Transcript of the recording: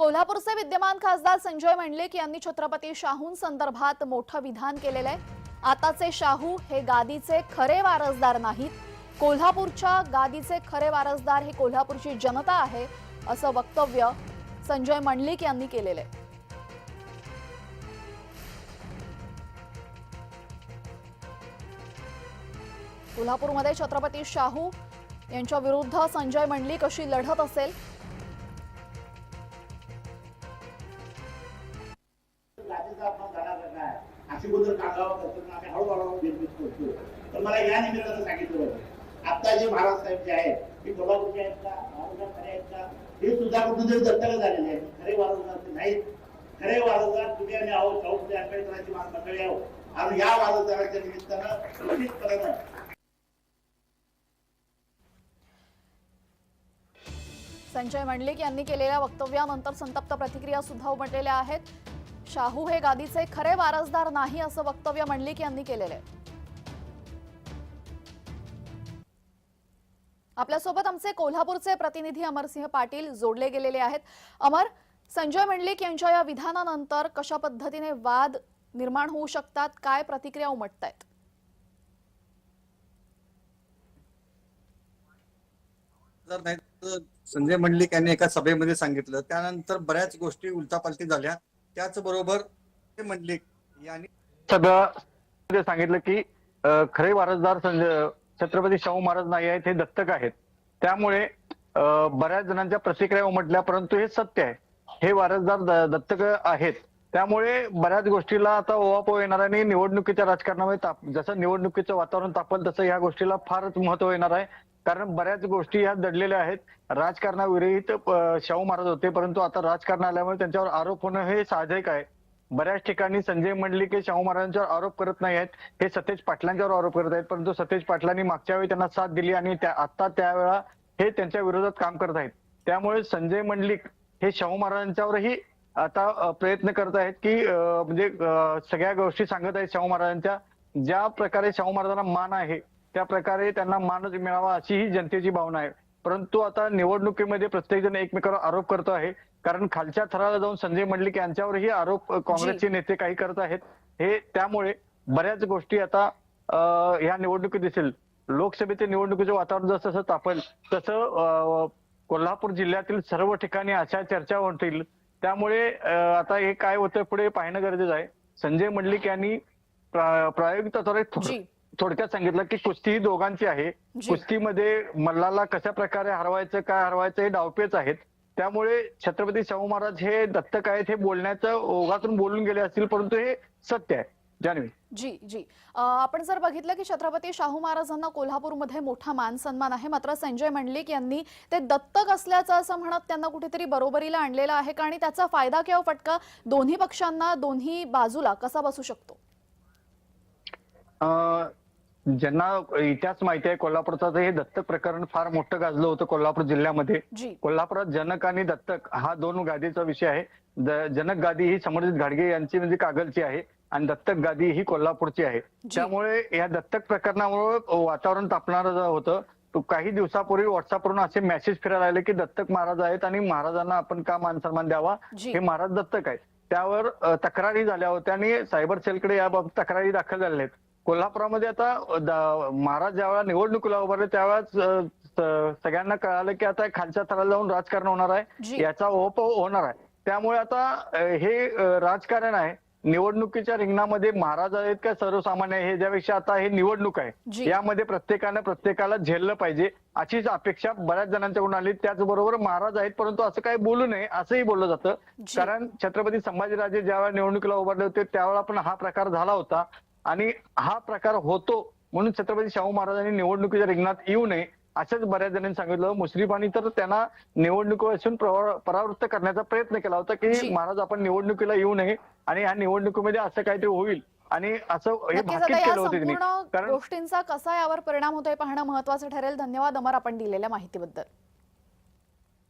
कोल्हापूरचे विद्यमान खासदार संजय मंडलिक यांनी छत्रपती शाहूंसंदर्भात मोठं विधान केलेलं आहे आताचे शाहू हे गादीचे खरे वारसदार नाहीत. कोल्हापूरच्या गादीचे खरे वारसदार हे कोल्हापूरची जनता आहे असं वक्तव्य संजय मंडलिक यांनी केलेलं आहे कोल्हापूरमध्ये छत्रपती शाहू यांच्या विरुद्ध संजय मंडलिक अशी लढत असेल बद्दल करतो आम्ही हळूहळू निर्मित करतो तर मला या निमित्तानं सांगितलं होतं. आता जे महाराज साहेब जे आहेत ते कोल्हापूरचे आहेत का वारसदार खरे आहेत का हे सुद्धा कुठेतरी दत्तक झालेले आहेत. खरे वारसदार ते नाहीत. खरे वारसदार तुम्ही आम्ही आहोत शाहू चौथी आंबेडकरांची मान मंडळी आहोत आणि या वारसदाराच्या निमित्तानं निश्चितपणे संजय मंडलिक यांनी केलेल्या वक्तव्यानंतर संतप्त प्रतिक्रिया सुद्धा उमटलेल्या आहेत. शाहू हे गादीचे खरे वारसदार नाही असं वक्तव्य मंडलिक यांनी केलेलं. आहे आपल्यासोबत आमचे कोल्हापूरचे प्रतिनिधी अमरसिंह पाटील जोडले गेलेले आहेत. अमर संजय मंडलिक यांच्या या विधानानंतर कशा पद्धतीने वाद निर्माण होऊ शकतात? काय प्रतिक्रिया उमटत आहेत संजय मंडलिक यांनी एका सभेमध्ये सांगितलं. त्यानंतर बऱ्याच गोष्टी उलटापालटी झाल्या. त्याचबरोबर संजय यांनी सभेमध्ये सांगितलं की खरे वारसदार संजय छत्रपती शाहू महाराज नाही आहेत हे दत्तक आहेत. त्यामुळे बऱ्याच जणांच्या प्रतिक्रिया उमटल्या परंतु हे सत्य आहे. हे वारसदार दत्तक आहेत. त्यामुळे बऱ्याच गोष्टीला आता ओवापो येणार आहे आणि निवडणुकीच्या राजकारणामध्ये ताप जसं निवडणुकीचं वातावरण तापल तसं या गोष्टीला फारच महत्त्व येणार आहे. कारण बऱ्याच गोष्टी ह्या दडलेल्या आहेत. राजकारणाविरहित शाहू महाराज होते परंतु आता राजकारण आल्यामुळे त्यांच्यावर आरोप होणं हे साहजिक आहे. बऱ्याच ठिकाणी संजय मंडलिक हे शाहू महाराजांच्यावर आरोप करत नाही आहेत. हे सतेज पाटलांच्यावर आरोप करत आहेत परंतु सतेज पाटलांनी मागच्या वेळी त्यांना साथ दिली आणि त्या आता त्यावेळा हे त्यांच्या विरोधात काम करत आहेत. त्यामुळे संजय मंडलिक हे शाहू महाराजांच्यावरही आता प्रयत्न करत आहेत की म्हणजे सगळ्या गोष्टी सांगत आहेत शाहू महाराजांच्या. ज्या प्रकारे शाहू महाराजांना मान आहे त्या प्रकारे त्यांना मानच मिळावा अशी ही जनतेची भावना आहे. परंतु आता निवडणुकीमध्ये प्रत्येक जण एकमेकावर आरोप करतो आहे. कारण खालच्या थराला जाऊन संजय मंडलिक यांच्यावरही आरोप काँग्रेसचे नेते काही करत आहेत. हे त्यामुळे बऱ्याच गोष्टी आता ह्या निवडणुकीत दिसेल. लोकसभेचे निवडणुकीचं वातावरण जसं जसं तापेल तसं कोल्हापूर जिल्ह्यातील सर्व ठिकाणी अशा चर्चा होतील. त्यामुळे आता हे काय होतं पुढे पाहणं गरजेचं आहे. संजय मंडलिक यांनी प्रा- प्रायोगिक तत्वावर थोडक्यात सांगितलं की कुस्ती ही दोघांची आहे. कुस्तीमध्ये मल्लाला कशा प्रकारे हरवायचं काय हरवायचं हे डावपेच आहेत. त्यामुळे छत्रपती शाहू महाराज हे दत्तक आहेत हे बोलण्याच्या ओघातून बोलून गेले असतील परंतु हे सत्य आहे. जान्हवी. जी जी. आपण जर बघितलं की छत्रपती शाहू महाराजांना कोल्हापूरमध्ये मोठा मान सन्मान आहे. मात्र संजय मंडलिक यांनी ते दत्तक असल्याचं असं म्हणत त्यांना कुठेतरी बरोबरीला आणलेलं आहे का? आणि त्याचा फायदा किंवा फटका दोन्ही पक्षांना दोन्ही बाजूला कसा बसू शकतो? अं, ज्यांना इतिहास माहिती आहे कोल्हापूरचा हे दत्तक प्रकरण फार मोठं गाजलं होतं कोल्हापूर जिल्ह्यामध्ये. कोल्हापुरात जनक आणि दत्तक हा दोन गादीचा विषय आहे. जनक गादी ही समर्जित घाडगे यांची म्हणजे कागलची आहे आणि दत्तक गादी ही कोल्हापूरची आहे. त्यामुळे या दत्तक प्रकरणामुळे वातावरण तापणार होतं तो काही दिवसापूर्वी व्हॉट्सअपवरून असे मेसेज फिरायला आले की दत्तक महाराज आहेत आणि महाराजांना आपण का मान सन्मान द्यावा हे महाराज दत्तक आहेत. त्यावर तक्रारी झाल्या होत्या आणि सायबर सेलकडे याबाबत तक्रारी दाखल झालेल्या आहेत. कोल्हापुरामध्ये आता महाराज ज्यावेळेला निवडणुकीला उभारले त्यावेळेस सगळ्यांना कळालं की आता खालच्या थराला जाऊन राजकारण होणार आहे. याचा ओप होणार आहे. त्यामुळे आता हे राजकारण आहे. निवडणुकीच्या रिंगणामध्ये महाराज आहेत का सर्वसामान्य आहे हे ज्यापेक्षा आता हे निवडणूक आहे. यामध्ये प्रत्येकानं प्रत्येकाला झेललं पाहिजे. अशीच अपेक्षा बऱ्याच जणांच्याकडून आली. त्याचबरोबर महाराज आहेत परंतु असं काही बोलू नये असंही बोललं जातं. कारण छत्रपती संभाजीराजे ज्यावेळेला निवडणुकीला उभारले होते त्यावेळेला पण हा प्रकार झाला होता. आणि हा प्रकार होतो म्हणून छत्रपती शाहू महाराजांनी निवडणुकीच्या रिंगणात येऊ नये असंच बऱ्याच जणांनी सांगितलं. मुस्लिमांनी तर त्यांना निवडणुकीपासून प्रवा- परावृत्त करण्याचा प्रयत्न केला होता. की महाराज आपण निवडणुकीला येऊ नये आणि या निवडणुकीमध्ये असं काहीतरी होईल आणि असं हे केलं होतं कारण गोष्टींचा कसा यावर परिणाम होतोय पाहणं महत्वाचं ठरेल. धन्यवाद अमर आपण दिलेल्या माहितीबद्दल.